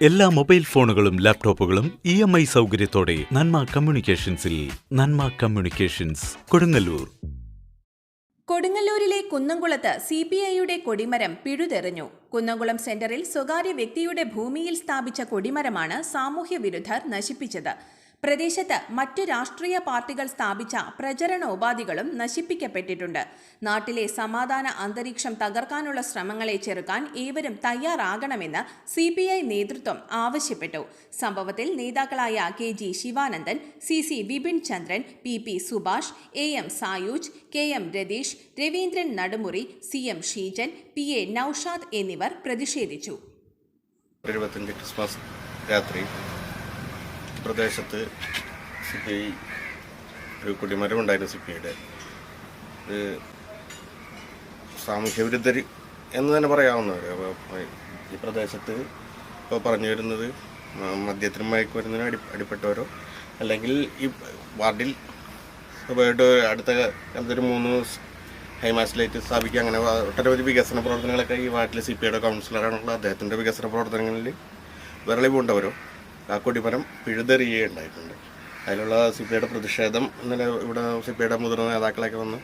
എല്ലാ മൊബൈൽ ഫോണുകളും ലാപ്ടോപ്പുകളും ഇ എം ഐ സൗകര്യത്തോടെ നന്മ കമ്മ്യൂണിക്കേഷൻസിൽ നന്മ കമ്മ്യൂണിക്കേഷൻസ് കൊടുങ്ങല്ലൂർ. കൊടുങ്ങല്ലൂരിലെ കുന്നംകുളത്ത് സി പി ഐയുടെ കൊടിമരം പിഴുതെറിഞ്ഞു. കുന്നംകുളം സെന്ററിൽ സ്വകാര്യ വ്യക്തിയുടെ ഭൂമിയിൽ സ്ഥാപിച്ച കൊടിമരമാണ് സാമൂഹ്യ വിരുദ്ധർ നശിപ്പിച്ചത്. പ്രദേശത്ത് മറ്റു രാഷ്ട്രീയ പാർട്ടികൾ സ്ഥാപിച്ച പ്രചരണോപാധികളും നശിപ്പിക്കപ്പെട്ടിട്ടുണ്ട്. നാട്ടിലെ സമാധാന അന്തരീക്ഷം തകർക്കാനുള്ള ശ്രമങ്ങളെ ചെറുക്കാൻ ഏവരും തയ്യാറാകണമെന്ന് സി പി ഐ നേതൃത്വം ആവശ്യപ്പെട്ടു. സംഭവത്തിൽ നേതാക്കളായ K G Sivanandan C C Vipin Chandran P P Subhash A M Sayooj K M Ratheesh Raveendran Nadumuri C M Sheejan P A Noushad എന്നിവർ പ്രതിഷേധിച്ചു. രാത്രി പ്രദേശത്ത് സി പി ഐ ഒരു കുടിമരമുണ്ടായിരുന്നു സി പി ഐയുടെ ഇത് സാമൂഹ്യ വിരുദ്ധർ എന്ന് തന്നെ പറയാവുന്നവർ ഈ പ്രദേശത്ത് ഇപ്പോൾ പറഞ്ഞു വരുന്നത് മദ്യത്തിനും മയക്കുമരുന്നിനും അടി അടിപ്പെട്ടവരോ അല്ലെങ്കിൽ ഈ വാർഡിൽ പോയിട്ട് അടുത്ത കാലത്തൊരു മൂന്ന് ഹൈമാസ് സ്ഥാപിക്കുക അങ്ങനെ ഒട്ടനവധി വികസന പ്രവർത്തനങ്ങളൊക്കെ ഈ വാർഡിലെ സി പി ഐയുടെ കൗൺസിലറാണുള്ള അദ്ദേഹത്തിന്റെ വികസന പ്രവർത്തനങ്ങളിൽ വിരളി ആ ഉണ്ടായിട്ടുണ്ട്. പിഴുതെറിയുകയുണ്ടായിട്ടുണ്ട് അതിലുള്ള സി പി ഐയുടെ പ്രതിഷേധം ഇന്നലെ ഇവിടെ സി പി ഐയുടെ മുതിർന്ന നേതാക്കളൊക്കെ വന്ന്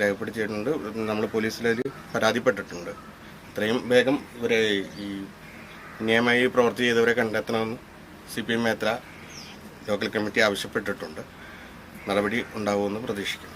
രേഖപ്പെടുത്തിയിട്ടുണ്ട്. നമ്മൾ പോലീസിലൊരു പരാതിപ്പെട്ടിട്ടുണ്ട്. ഇത്രയും വേഗം ഇവരെ ഈ നിയമമായി പ്രവർത്തി ചെയ്തവരെ കണ്ടെത്തണമെന്ന് C P M Methra local committee ആവശ്യപ്പെട്ടിട്ടുണ്ട്. നടപടി ഉണ്ടാകുമെന്ന് പ്രതീക്ഷിക്കുന്നു.